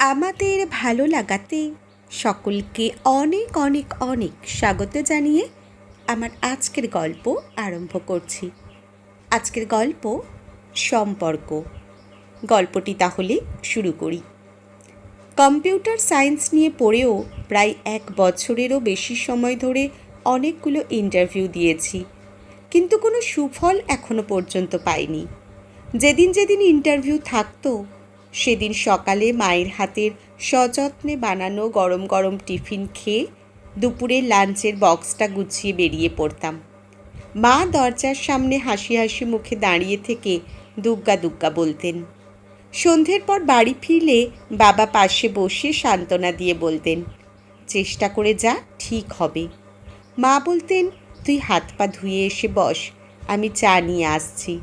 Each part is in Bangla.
আমাদের ভালো লাগাতে সকলকে অনেক অনেক অনেক স্বাগত জানিয়ে আমার আজকের গল্প আরম্ভ করছি। আজকের গল্প সম্পর্ক। গল্পটি তাহলে শুরু করি। কম্পিউটার সায়েন্স নিয়ে পড়েও প্রায় এক বছরেরও বেশি সময় ধরে অনেকগুলো ইন্টারভিউ দিয়েছি, কিন্তু কোনো সুফল এখনও পর্যন্ত পাইনি। যেদিন যেদিন ইন্টারভিউ থাকতো সেদিন সকালে মায়ের হাতের সযত্নে বানানো গরম গরম টিফিন খেয়ে দুপুরে লাঞ্চের বক্সটা গুছিয়ে বেরিয়ে পড়তাম। মা দরজার সামনে হাসি হাসি মুখে দাঁড়িয়ে থেকে দুগ্গা দুগ্গা বলতেন। সন্ধ্যের পর বাড়ি ফিরলে বাবা পাশে বসে সান্ত্বনা দিয়ে বলতেন, চেষ্টা করে যা, ঠিক হবে। মা বলতেন, তুই হাত পা ধুয়ে এসে বস, আমি চা নিয়ে আসছি।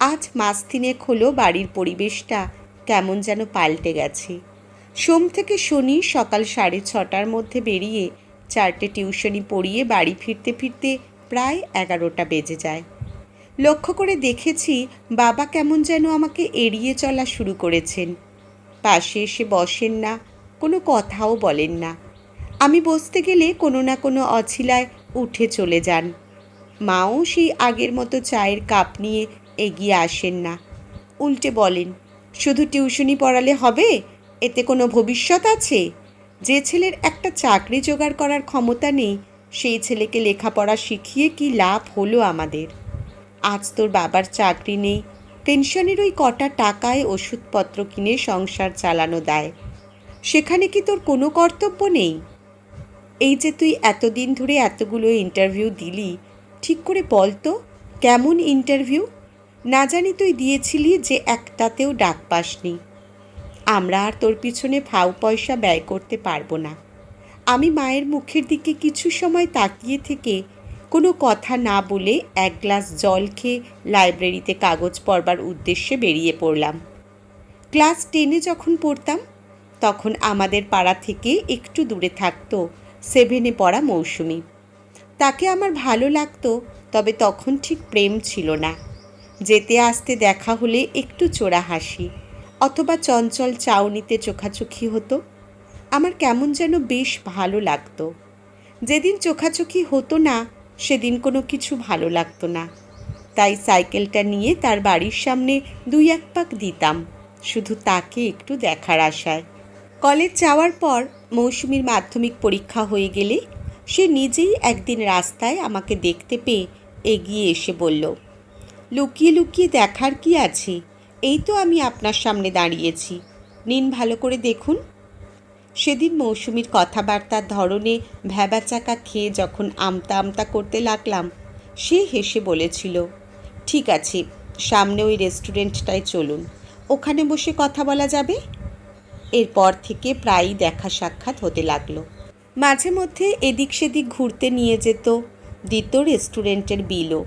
আজ মাস তিনেক হলো বাড়ির পরিবেশটা কেমন যেন পাল্টে গেছে। সোম থেকে শনি সকাল সাড়ে ছটার মধ্যে বেরিয়ে চারটে টিউশনি পড়িয়ে বাড়ি ফিরতে ফিরতে প্রায় এগারোটা বেজে যায়। লক্ষ্য করে দেখেছি বাবা কেমন যেন আমাকে এড়িয়ে চলা শুরু করেছেন। পাশে এসে বসেন না, কোনো কথাও বলেন না। আমি বসতে গেলে কোনো না কোনো অছিলায় উঠে চলে যান। মাও সেই আগের মতো চায়ের কাপ নিয়ে এগিয়ে আসেন না। উল্টে বলেন শুধু টিউশনি পড়ালে হবে? এতে কোনো ভবিষ্যৎ আছে? যে ছেলের একটা চাকরি জোগাড় করার ক্ষমতা নেই, সেই ছেলেকে লেখাপড়া শিখিয়ে কি লাভ হলো আমাদের? আজ তোর বাবার চাকরি নেই, পেনশনের ওই কটা টাকায় ওষুধপত্র কিনে সংসার চালানো দেয়। সেখানে কি তোর কোনো কর্তব্য নেই? এই যে তুই এতদিন ধরে এতগুলো ইন্টারভিউ দিলি, ঠিক করে বল তো, কেমন ইন্টারভিউ না জানি তুই দিয়েছিলি যে একটাতেও ডাক পাসনি। আমরা আর তোর পিছনে ফাউ পয়সা ব্যয় করতে পারব না। আমি মায়ের মুখের দিকে কিছু সময় তাকিয়ে থেকে কোনো কথা না বলে এক গ্লাস জল খেয়ে লাইব্রেরিতে কাগজ পড়বার উদ্দেশ্যে বেরিয়ে পড়লাম। ক্লাস টেনে যখন পড়তাম, তখন আমাদের পাড়া থেকে একটু দূরে থাকতো সেভেনে পড়া মৌসুমি। তাকে আমার ভালো লাগতো, তবে তখন ঠিক প্রেম ছিল না। যেতে আসতে দেখা হলে একটু চোরা হাসি, অথবা চঞ্চল চাউনিতে চোখাচোখি হতো। আমার কেমন যেন বেশ ভালো লাগতো। যেদিন চোখাচোখি হতো না, সেদিন কোনো কিছু ভালো লাগতো না। তাই সাইকেলটা নিয়ে তার বাড়ির সামনে দুই এক পাক দিতাম, শুধু তাকে একটু দেখার আশায়। কলেজ যাওয়ার পর মৌসুমীর মাধ্যমিক পরীক্ষা হয়ে গেলে সে নিজেই একদিন রাস্তায় আমাকে দেখতে পেয়ে এগিয়ে এসে বলল লুকিয়ে লুকিয়ে দেখার কি আছে? এই তো আমি আপনার সামনে দাঁড়িয়েছি। নিন ভালো করে দেখুন। সেদিন মৌসুমির কথাবার্তার ধরনে ভ্যাবাচাকা খেয়ে যখন আমতা আমতা করতে লাগলাম, সে হেসে বলেছিল, ঠিক আছে, সামনে ওই রেস্টুরেন্টটায় চলুন। ওখানে বসে কথা বলা যাবে? এরপর থেকে প্রায়ই দেখা সাক্ষাৎ হতে লাগল। মাঝে মধ্যে এদিক সেদিক ঘুরতে নিয়ে যেত দিত রেস্টুরেন্টের বিলও।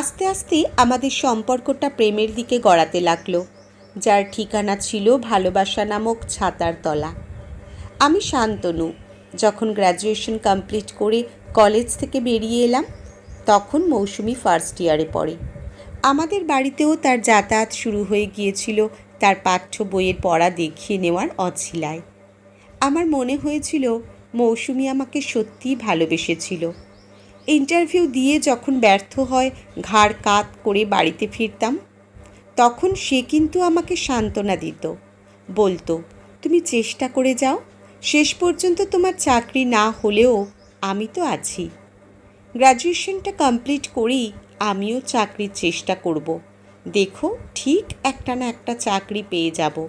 আস্তে আস্তে আমাদের সম্পর্কটা প্রেমের দিকে গড়াতে লাগল, যার ঠিকানা ছিল ভালোবাসা নামক ছাতার তলা। আমি শান্তনু, যখন গ্র্যাজুয়েশন কমপ্লিট করে কলেজ থেকে বেরিয়ে এলাম, তখন মৌসুমি ফার্স্ট ইয়ারে পড়ে। আমাদের বাড়িতেও তার যাতায়াত শুরু হয়ে গিয়েছিল তার পাঠ্য বইয়ের পড়া দেখিয়ে নেওয়ার অছিলায়। আমার মনে হয়েছিল মৌসুমি আমাকে সত্যিই ভালোবেসেছিল। ইন্টারভিউ দিয়ে যখন ব্যর্থ হয়, ঘাড় কাত করে বাড়িতে ফিরতাম, তখন সে কিন্তু আমাকে সান্ত্বনা দিত। বলতো, তুমি চেষ্টা করে যাও, শেষ পর্যন্ত তোমার চাকরি না হলেও আমি তো আছি। গ্র্যাজুয়েশনটা কমপ্লিট করেই আমিও চাকরির চেষ্টা করব। দেখো, ঠিক একটা না একটা চাকরি পেয়ে যাব।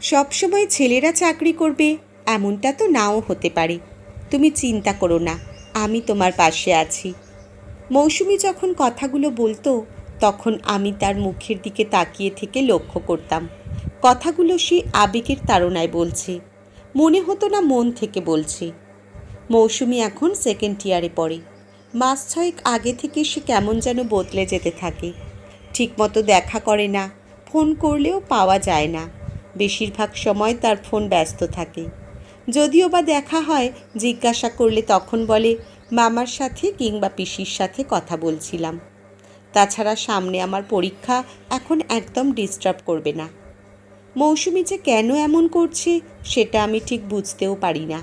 সবসময় ছেলেরা চাকরি করবে, এমনটা তো নাও হতে পারে। তুমি চিন্তা করো না। আমি তোমার পাশে আছি। মৌসুমি যখন কথাগুলো বলতো, তখন আমি তার মুখের দিকে তাকিয়ে থেকে লক্ষ্য করতাম। কথাগুলো সে আবেগের তাড়নায় বলছে। মনে হতো না মন থেকে বলছে। মৌসুমি এখন সেকেন্ড ইয়ারে পড়ে। মাস ছয়েক আগে থেকে সে কেমন যেন বদলে যেতে থাকে। ঠিকমতো দেখা করে না, ফোন করলেও পাওয়া যায় না। বেশিরভাগ সময় তার ফোন ব্যস্ত থাকে। যদিও বা দেখা হয়, জিজ্ঞাসা করলে তখন বলে, মামার সাথে কিংবা পিসির সাথে কথা বলছিলাম। তাছাড়া সামনে আমার পরীক্ষা এখন একদম ডিস্টার্ব করবে না। মৌসুমি যে কেন এমন করছে, সেটা আমি ঠিক বুঝতেও পারি না।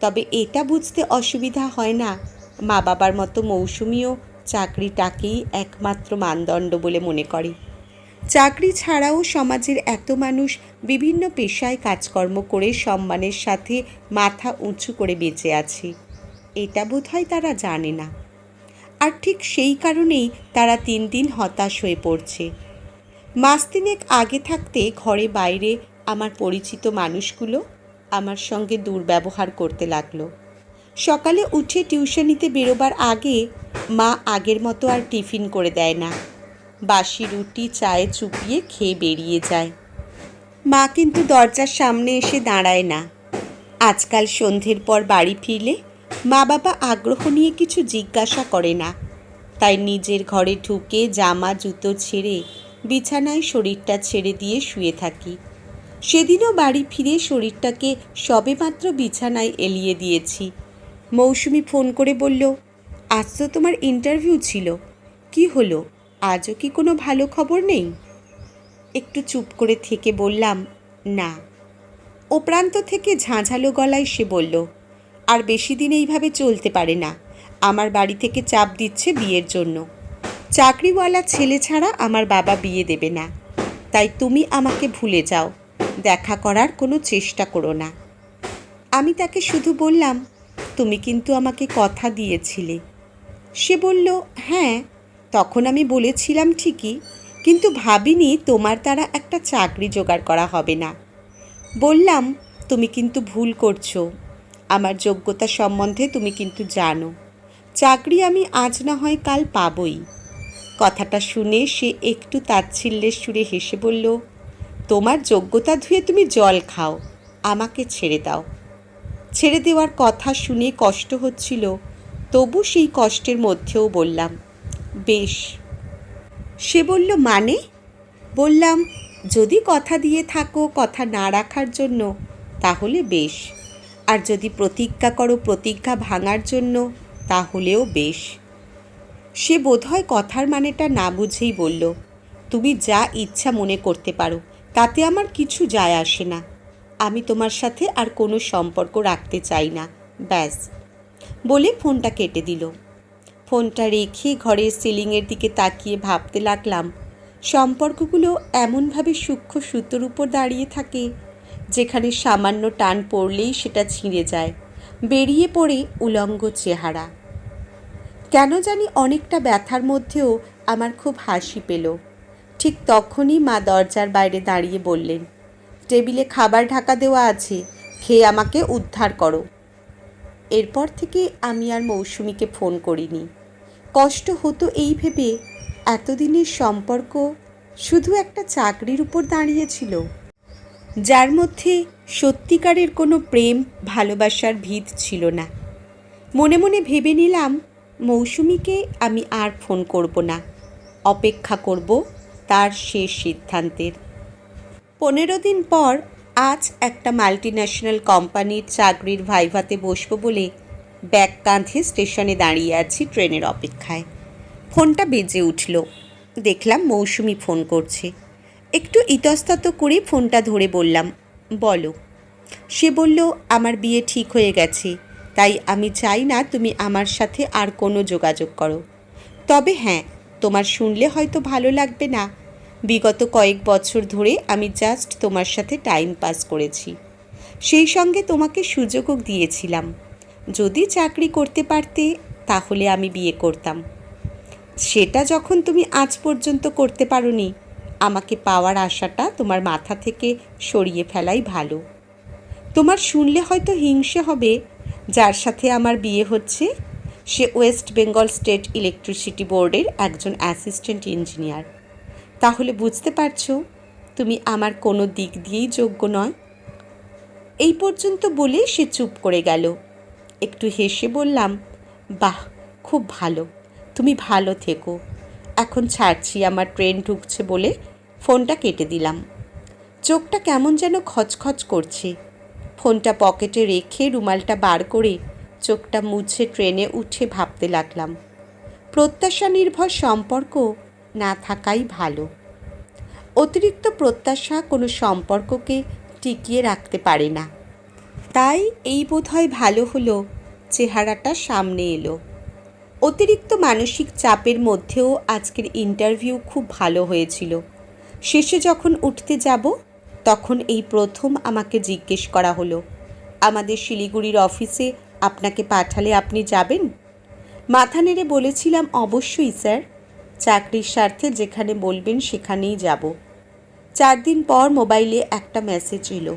তবে এটা বুঝতে অসুবিধা হয় না মা বাবার মতো মৌসুমিও চাকরিটাকেই একমাত্র মানদণ্ড বলে মনে করে। চাকরি ছাড়াও সমাজের এত মানুষ বিভিন্ন পেশায় কাজকর্ম করে সম্মানের সাথে মাথা উঁচু করে বেঁচে আছে। এটা বোধহয় তারা জানে না। আর ঠিক সেই কারণেই তারা তিন দিন হতাশ হয়ে পড়ছে। মাস তিনেক আগে থাকতে ঘরে বাইরে আমার পরিচিত মানুষগুলো আমার সঙ্গে দুর্ব্যবহার করতে লাগল। সকালে উঠে টিউশনিতে বেরোবার আগে মা আগের মতো আর টিফিন করে দেয় না। বাসি রুটি চায়ে চুপিয়ে খেয়ে বেরিয়ে যায়। মা কিন্তু দরজার সামনে এসে দাঁড়ায় না। আজকাল সন্ধ্যের পর বাড়ি ফিরলে মা বাবা আগ্রহ নিয়ে কিছু জিজ্ঞাসা করে না। তাই নিজের ঘরে ঢুকে জামা, জুতো ছেড়ে বিছানায় শরীরটা ছেড়ে দিয়ে শুয়ে থাকি। সেদিনও বাড়ি ফিরে শরীরটাকে সবেমাত্র বিছানায় এলিয়ে দিয়েছি। মৌসুমি ফোন করে বলল, আজ তো তোমার ইন্টারভিউ ছিল। কি হলো? আজও কি কোনো ভালো খবর নেই? একটু চুপ করে থেকে বললাম, না। ও প্রান্ত থেকে ঝাঁঝালো গলায় সে বলল, আর বেশি দিন এইভাবে চলতে পারে না। আমার বাড়ি থেকে চাপ দিচ্ছে বিয়ের জন্য। চাকরিওয়ালা ছেলে ছাড়া আমার বাবা বিয়ে দেবে না। তাই তুমি আমাকে ভুলে যাও। দেখা করার কোনো চেষ্টা করো না। আমি তাকে শুধু বললাম, তুমি কিন্তু আমাকে কথা দিয়েছিলে। সে বলল হ্যাঁ। তখন আমি বলেছিলাম ঠিকই, কিন্তু ভাবিনি তোমার দ্বারা একটা চাকরি জোগাড় করা হবে না। বললাম, তুমি কিন্তু ভুল করছ। আমার যোগ্যতা সম্বন্ধে তুমি কিন্তু জানো। চাকরি আমি আজ না হয় কাল পাবই। কথাটা শুনে সে একটু তাচ্ছিল্যের সুরে হেসে বলল, তোমার যোগ্যতা ধুয়ে তুমি জল খাও, আমাকে ছেড়ে দাও। ছেড়ে দেওয়ার কথা শুনে কষ্ট হচ্ছিল, তবু সেই কষ্টের মধ্যেও বললাম বেশ। সে বলল মানে? বললাম, যদি কথা দিয়ে থাকো, কথা না রাখার জন্য, তাহলে বেশ। আর যদি প্রতিজ্ঞা করো, প্রতিজ্ঞা ভাঙার জন্য, তাহলেও বেশ। সে বোধহয় কথার মানেটা না বুঝেই বলল, তুমি যা ইচ্ছা মনে করতে পারো, তাতে আমার কিছু যায় আসে না। আমি তোমার সাথে আর কোনো সম্পর্ক রাখতে চাই না, ব্যাস। বলে ফোনটা কেটে দিল। ফোনটা রেখে ঘরের সিলিংয়ের দিকে তাকিয়ে ভাবতে লাগলাম, সম্পর্কগুলো এমনভাবে সূক্ষ্ম সুতোর উপর দাঁড়িয়ে থাকে, যেখানে সামান্য টান পড়লেই সেটা ছিঁড়ে যায়, বেরিয়ে পড়ে উলঙ্গ চেহারা। কেন জানি অনেকটা ব্যথার মধ্যেও আমার খুব হাসি পেল। ঠিক তখনই মা দরজার বাইরে দাঁড়িয়ে বললেন, টেবিলে খাবার ঢাকা দেওয়া আছে, খেয়ে আমাকে উদ্ধার করো। এরপর থেকে আমি আর মৌসুমিকে ফোন করিনি। কষ্ট হতো এই ভেবে এতদিনের সম্পর্ক শুধু একটা চাকরির উপর দাঁড়িয়েছিল, যার মধ্যে সত্যিকারের কোনো প্রেম, ভালোবাসার ভিত ছিল না। মনে মনে ভেবে নিলাম, মৌসুমিকে আমি আর ফোন করব না, অপেক্ষা করব তার শেষ সিদ্ধান্তের। পনেরো দিন পর আজ একটা মাল্টি ন্যাশনাল কোম্পানির চাকরির ভাইভাতে বসবো বলে ব্যাগ কাঁধে স্টেশনে দাঁড়িয়ে আছি ট্রেনের অপেক্ষায়। ফোনটা বেজে উঠল। দেখলাম মৌসুমি ফোন করছে। একটু ইতস্তত করে ফোনটা ধরে বললাম, বলো। সে বলল, আমার বিয়ে ঠিক হয়ে গেছে, তাই আমি চাই না তুমি আমার সাথে আর কোনো যোগাযোগ করো। তবে হ্যাঁ তোমার শুনলে হয়তো ভালো লাগবে না। বিগত কয়েক বছর ধরে আমি জাস্ট তোমার সাথে টাইম পাস করেছি। সেই সঙ্গে তোমাকে সুযোগও দিয়েছিলাম। যদি চাকরি করতে পারতে, তাহলে আমি বিয়ে করতাম। সেটা যখন তুমি আজ পর্যন্ত করতে পারোনি, আমাকে পাওয়ার আশাটা তোমার মাথা থেকে সরিয়ে ফেলাই ভালো। তোমার শুনলে হয়তো হিংসে হবে, যার সাথে আমার বিয়ে হচ্ছে। সে ওয়েস্ট বেঙ্গল স্টেট ইলেকট্রিসিটি বোর্ডের একজন অ্যাসিস্ট্যান্ট ইঞ্জিনিয়ার তাহলে বুঝতে পারছ, তুমি আমার কোনো দিক দিয়েই যোগ্য নয়। এই পর্যন্ত বলে সে চুপ করে গেল। একটু হেসে বললাম, বাহ, খুব ভালো, তুমি ভালো থেকো। এখন ছাড়ছি, আমার ট্রেন ঢুকছে বলে ফোনটা কেটে দিলাম। চোখটা কেমন যেন খচখচ করছে। ফোনটা পকেটে রেখে রুমালটা বার করে চোখটা মুছে ট্রেনে উঠে ভাবতে লাগলাম। প্রত্যাশা নির্ভর সম্পর্ক না থাকাই ভালো। অতিরিক্ত প্রত্যাশা কোনো সম্পর্ককে টিকিয়ে রাখতে পারে না। তাই এই বোধহয় ভালো হলো, চেহারাটা সামনে এলো। অতিরিক্ত মানসিক চাপের মধ্যেও আজকের ইন্টারভিউ খুব ভালো হয়েছিল। শেষে যখন উঠতে যাব, তখন এই প্রথম আমাকে জিজ্ঞেস করা হলো, আমাদের শিলিগুড়ির অফিসে আপনাকে পাঠালে আপনি যাবেন? মাথা নেড়ে বলেছিলাম, অবশ্যই, স্যার। চাকরির স্বার্থে যেখানে বলবেন সেখানেই যাব। চার দিন পর মোবাইলে একটা মেসেজ এলো।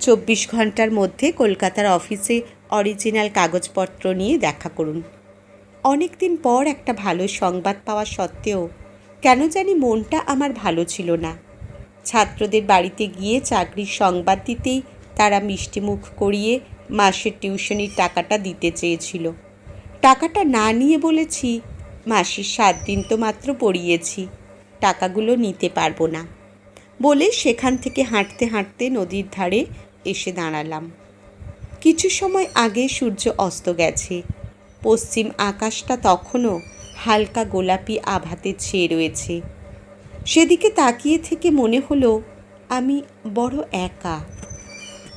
চব্বিশ ঘণ্টার মধ্যে কলকাতার অফিসে অরিজিনাল কাগজপত্র নিয়ে দেখা করুন। অনেক দিন পর একটা ভালো সংবাদ পাওয়া সত্ত্বেও কেন জানি মনটা আমার ভালো ছিল না। ছাত্রদের বাড়িতে গিয়ে চাকরির সংবাদ দিতেই তারা মিষ্টিমুখ করিয়ে মাসের টিউশনির টাকাটা দিতে চেয়েছিল। টাকাটা না নিয়ে বলেছি মাসের সাত দিন তো মাত্র পড়িয়েছি, টাকাগুলো নিতে পারব না। বলে সেখান থেকে হাঁটতে হাঁটতে নদীর ধারে এসে দাঁড়ালাম। কিছু সময় আগে সূর্য অস্ত গেছে। পশ্চিম আকাশটা তখনও হালকা গোলাপি আভাতে ছেয়ে রয়েছে। সেদিকে তাকিয়ে থেকে মনে হলো, আমি বড় একা।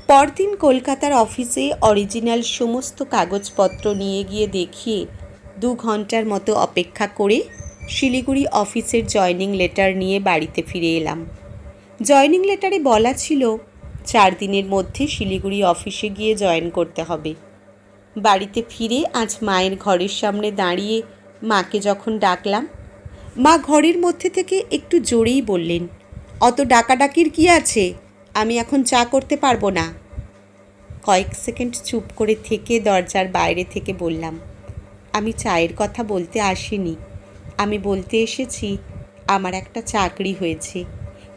পরদিন কলকাতার অফিসে অরিজিনাল সমস্ত কাগজপত্র নিয়ে গিয়ে দেখিয়ে দু ঘণ্টার মতো অপেক্ষা করে শিলিগুড়ি অফিসের জয়নিং লেটার নিয়ে বাড়িতে ফিরে এলাম। জয়নিং লেটারে বলা ছিল, চার দিনের মধ্যে শিলিগুড়ি অফিসে গিয়ে জয়েন করতে হবে। বাড়িতে ফিরে আজ মায়ের ঘরের সামনে দাঁড়িয়ে মাকে যখন ডাকলাম, মা ঘরের মধ্যে থেকে একটু জোরেই বললেন, অত ডাকাডাকির কি আছে? আমি এখন চা করতে পারব না। কয়েক সেকেন্ড চুপ করে থেকে দরজার বাইরে থেকে বললাম আমি চায়ের কথা বলতে আসিনি। আমি বলতে এসেছি, আমার একটা চাকরি হয়েছে।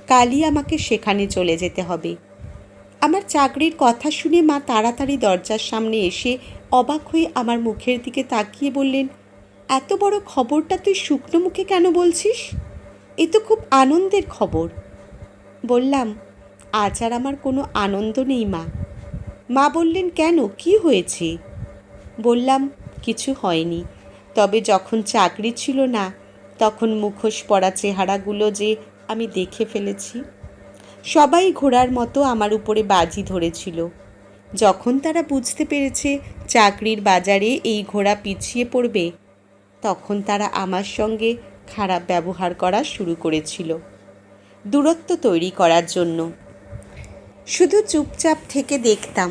কালই আমাকে সেখানে চলে যেতে হবে। আমার চাকরির কথা শুনে মা তাড়াতাড়ি দরজার সামনে এসে অবাক হয়ে আমার মুখের দিকে তাকিয়ে বললেন, এত বড় খবরটা তুই শুকনো মুখে কেন বলছিস? এ তো খুব আনন্দের খবর। বললাম, আজ আর আমার কোনো আনন্দ নেই মা। মা বললেন, কেন? কি হয়েছে? বললাম কিছু হয়নি। তবে যখন চাকরি ছিল না, তখন মুখোশ পড়া চেহারাগুলো যে আমি দেখে ফেলেছি, সবাই ঘোড়ার মতো আমার উপরে বাজি ধরেছিল। যখন তারা বুঝতে পেরেছে চাকরির বাজারে এই ঘোড়া পিছিয়ে পড়বে, তখন তারা আমার সঙ্গে খারাপ ব্যবহার করা শুরু করেছিল। দূরত্ব তৈরি করার জন্য। শুধু চুপচাপ থেকে দেখতাম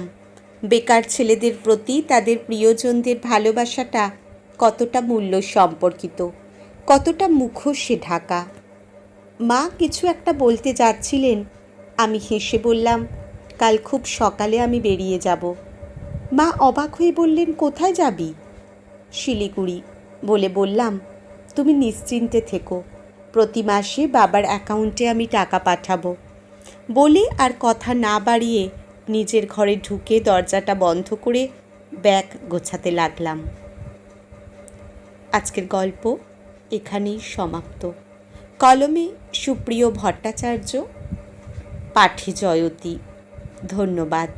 বেকার ছেলেদের প্রতি তাদের প্রিয়জনদের ভালোবাসাটা কতটা মূল্য সম্পর্কিত, কতটা মুখোশে ঢাকা। মা কিছু একটা বলতে যাচ্ছিলেন, আমি হেসে বললাম, কাল খুব সকালে আমি বেরিয়ে যাব। মা অবাক হয়ে বললেন, কোথায় যাবি? শিলিগুড়ি। বলে বললাম, তুমি নিশ্চিন্তে থেকো, প্রতি মাসে বাবার অ্যাকাউন্টে আমি টাকা পাঠাবো। বলে আর কথা না বাড়িয়ে নিজের ঘরে ঢুকে দরজাটা বন্ধ করে ব্যাগ গোছাতে লাগলাম। আজকের গল্প এখানেই সমাপ্ত। কলমে সুপ্রিয় ভট্টাচার্য, পাঠে জয়তী। ধন্যবাদ।